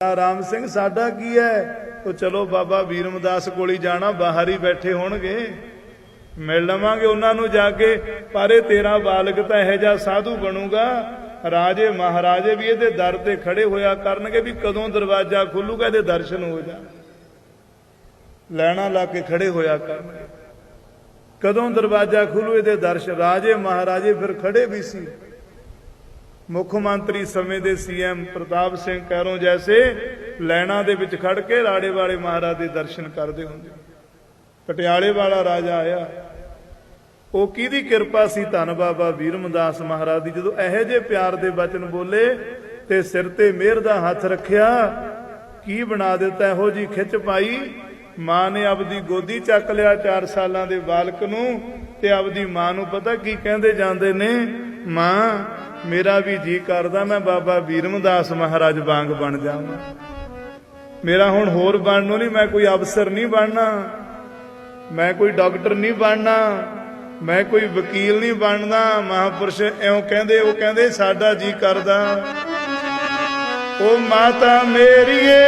ਰਾਮ ਸਿੰਘ, ਸਾਡਾ ਕੀ ਹੈ ਉਹ ਚਲੋ ਬਾਬਾ ਵੀਰਮਦਾਸ ਕੋਲ ਹੀ ਜਾਣਾ, ਬਾਹਰ ਹੀ ਬੈਠੇ ਹੋਣਗੇ। ਮਿਲ ਲਵਾਂਗੇ ਉਹਨਾਂ ਨੂੰ ਜਾ ਕੇ, ਪਰ ਤੇਰਾ ਬਾਲਕ ਤਾਂ ਇਹੋ ਜਿਹਾ ਸਾਧੂ ਬਣੂਗਾ। ਰਾਜੇ ਮਹਾਰਾਜੇ ਵੀ ਇਹਦੇ ਦਰ ਤੇ ਖੜੇ ਹੋਇਆ ਕਰਨਗੇ ਵੀ ਕਦੋਂ ਦਰਵਾਜ਼ਾ ਖੁੱਲੂਗਾ, ਇਹਦੇ ਦਰਸ਼ਨ ਹੋ ਜਾ। ਲੈਣਾ ਲਾ ਕੇ ਖੜੇ ਹੋਇਆ ਕਰਨਗੇ। ਕਦੋਂ ਦਰਵਾਜ਼ਾ ਖੁੱਲੂ, ਇਹਦੇ ਦਰਸ਼ਨ। ਰਾਜੇ ਮਹਾਰਾਜੇ ਫਿਰ ਖੜੇ ਵੀ ਸੀ। ਮੁੱਖ ਮੰਤਰੀ ਸਮੇਂ ਦੇ ਸੀਐਮ ਪ੍ਰਤਾਪ ਸਿੰਘ ਕੈਰੋਂ ਜੈਸੇ ਲੈਣਾ ਦੇ ਵਿੱਚ ਖੜ ਕੇ ਰਾੜੇ ਵਾਲੇ ਮਹਾਰਾਜ ਦੇ ਦਰਸ਼ਨ ਕਰਦੇ ਹੁੰਦੇ। ਪਟਿਆਲੇ ਵਾਲਾ ਰਾਜਾ ਆਇਆ। ਉਹ ਕਿਹਦੀ ਕਿਰਪਾ ਸੀ ਧੰਨ ਬਾਬਾ ਵੀਰਮਦਾਸ ਮਹਾਰਾਜ ਦੀ? ਜਦੋਂ ਇਹੋ ਜਿਹੇ ਪਿਆਰ ਦੇ ਵਚਨ ਬੋਲੇ ਤੇ ਸਿਰ ਤੇ ਮਿਹਰ ਦਾ ਹੱਥ ਰੱਖਿਆ, ਕੀ ਬਣਾ ਦਿੱਤਾ? ਇਹੋ ਜੀ ਖਿੱਚ ਪਾਈ। ਮਾਂ ਨੇ ਆਪਦੀ ਗੋਦੀ ਚੱਕ ਲਿਆ 4 ਸਾਲਾਂ ਦੇ ਬਾਲਕ ਨੂੰ ਤੇ ਆਪਦੀ ਮਾਂ ਨੂੰ ਪਤਾ ਕੀ ਕਹਿੰਦੇ ਜਾਂਦੇ ਨੇ? ਮਾਂ, ਮੇਰਾ ਵੀ ਜੀ ਕਰਦਾ ਮੈਂ ਬਾਬਾ ਵੀਰਮਦਾਸ ਮਹਾਰਾਜ ਵਾਂਗ ਬਣ ਜਾਵਾਂ। ਮੇਰਾ ਹੁਣ ਹੋਰ ਬਣਨ ਨੂੰ ਨਹੀਂ, ਮੈਂ ਕੋਈ ਅਫਸਰ ਨਹੀਂ ਬਣਨਾ। ਮੈਂ ਕੋਈ ਡਾਕਟਰ ਨਹੀਂ ਬਣਨਾ। ਮੈਂ ਕੋਈ ਵਕੀਲ ਨਹੀਂ ਬਣਨਾ। ਮਹਾਪੁਰਸ਼ ਐਉਂ ਕਹਿੰਦੇ, ਉਹ ਕਹਿੰਦੇ, ਸਾਡਾ ਜੀ ਕਰਦਾ। ਉਹ ਮਾਤਾ ਮੇਰੀਏ,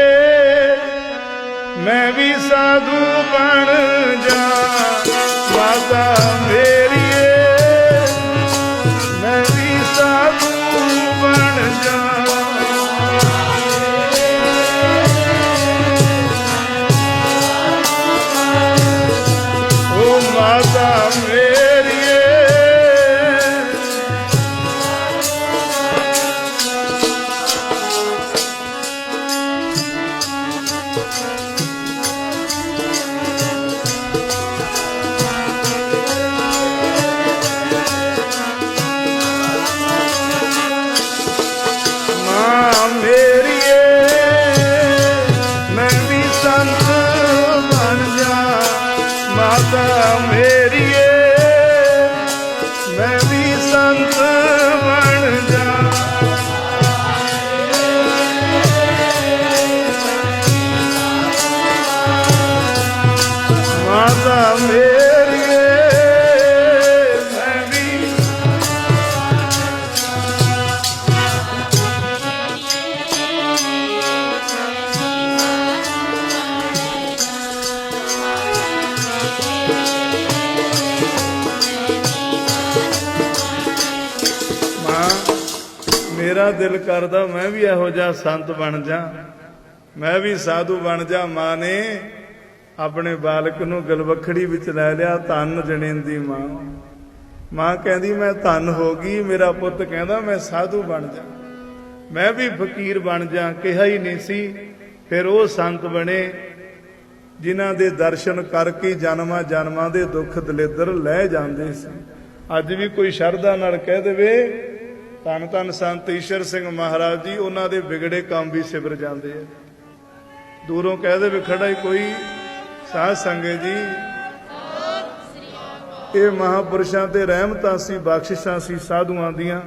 ਮੈਂ ਵੀ ਸਾਧੂ ਬਣ ਜਾ। ਮਾਤਾ ਮੇਰੀਏ ਮੈਂ ਵੀ ਸਾਧੂ ਬਣ ਮਾਤਾ ਮੇਰੀਏ ਮੇਰਾ ਦਿਲ ਕਰਦਾ ਮੈਂ ਵੀ ਇਹੋ ਜਿਹਾ ਸੰਤ ਬਣ ਜਾ। ਮੈਂ ਵੀ ਸਾਧੂ ਬਣ ਜਾ। ਮਾਂ ਨੇ ਆਪਣੇ ਬਾਲਕ ਨੂੰ ਗਲਵਖੜੀ ਵਿੱਚ ਲੈ ਲਿਆ, ਧੰਨ ਜਣੇਂਦੀ ਮਾਂ। ਮਾਂ ਕਹਿੰਦੀ, ਮੈਂ ਧੰਨ ਹੋ ਗਈ, ਮੇਰਾ ਪੁੱਤ ਕਹਿੰਦਾ, ਮੈਂ ਸਾਧੂ ਬਣ ਜਾ। ਮੈਂ ਵੀ ਫਕੀਰ ਬਣ ਜਾ। ਕਿਹਾ ਹੀ ਨਹੀਂ ਸੀ। ਫਿਰ ਉਹ ਸੰਤ ਬਣੇ, ਜਿਨ੍ਹਾਂ ਦੇ ਦਰਸ਼ਨ ਕਰਕੇ ਜਨਮਾਂ ਜਨਮਾਂ ਦੇ ਦੁੱਖ ਦਲੇਦਰ ਲੈ ਜਾਂਦੇ ਸੀ। ਅੱਜ ਵੀ ਕੋਈ ਸ਼ਰਧਾ ਨਾਲ ਕਹਿ ਦੇਵੇ ਧੰਨ ਧੰਨ ਸੰਤ ਈਸ਼ਰ ਸਿੰਘ ਮਹਾਰਾਜ ਜੀ, ਉਹਨਾਂ ਦੇ ਵਿਗੜੇ ਕੰਮ ਵੀ ਸਿਵਰ ਜਾਂਦੇ ਆ। ਦੂਰੋਂ ਕਹਿ ਦੇਵੇ ਖੜਾ ਹੀ ਕੋਈ ਸਾਧ ਸੰਗਤ ਜੀ। ਇਹ ਮਹਾਪੁਰਸ਼ਾਂ ਤੇ ਰਹਿਮਤਾਂ ਸੀ, ਬਖਸ਼ਿਸ਼ਾਂ ਸੀ ਸਾਧੂਆਂ ਦੀਆਂ।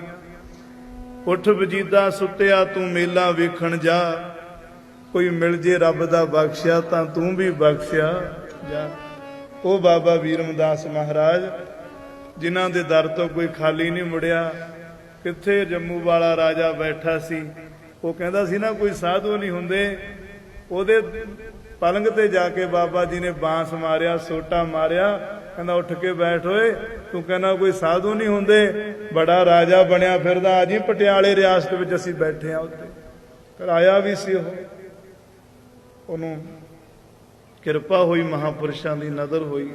ਉੱਠ ਵਜੀਦਾ ਸੁੱਤਿਆ, ਤੂੰ ਮੇਲਾ ਵੇਖਣ ਜਾ। ਕੋਈ ਮਿਲ ਜੇ ਰੱਬ ਦਾ ਬਖਸ਼ਿਆ, ਤਾਂ ਤੂੰ ਵੀ ਬਖਸ਼ਿਆ ਜਾ। ਉਹ ਬਾਬਾ ਵੀਰਮਦਾਸ ਮਹਾਰਾਜ, ਜਿਨ੍ਹਾਂ ਦੇ ਦਰ ਤੋਂ ਕੋਈ ਖਾਲੀ ਨਹੀਂ ਮੁੜਿਆ। ਕਿੱਥੇ ਜੰਮੂ ਵਾਲਾ ਰਾਜਾ ਬੈਠਾ ਸੀ? ਉਹ ਕਹਿੰਦਾ ਸੀ ਨਾ, ਕੋਈ ਸਾਧੂ ਨਹੀਂ ਹੁੰਦੇ। ਉਹਦੇ ਪਲੰਗ ਤੇ ਜਾ ਕੇ ਬਾਬਾ ਜੀ ਨੇ ਬਾਂਸ ਮਾਰਿਆ, ਸੋਟਾ ਮਾਰਿਆ। ਕਹਿੰਦਾ, ਉੱਠ ਕੇ ਬੈਠ ਓਏ। ਤੂੰ ਕਹਿੰਦਾ, ਕੋਈ ਸਾਧੂ ਨਹੀਂ ਹੁੰਦੇ। ਬੜਾ ਰਾਜਾ ਬਣਿਆ ਫਿਰਦਾ। ਆ ਜੀ ਪਟਿਆਲੇ ਰਿਆਸਤ ਵਿੱਚ ਅਸੀਂ ਬੈਠੇ ਆ ਉੱਤੇ ਕਰਾਇਆ ਵੀ ਸੀ ਉਹ। ਉਹਨੂੰ ਕਿਰਪਾ ਹੋਈ ਮਹਾਪੁਰਸ਼ਾਂ ਦੀ ਨਜ਼ਰ ਹੋਈ।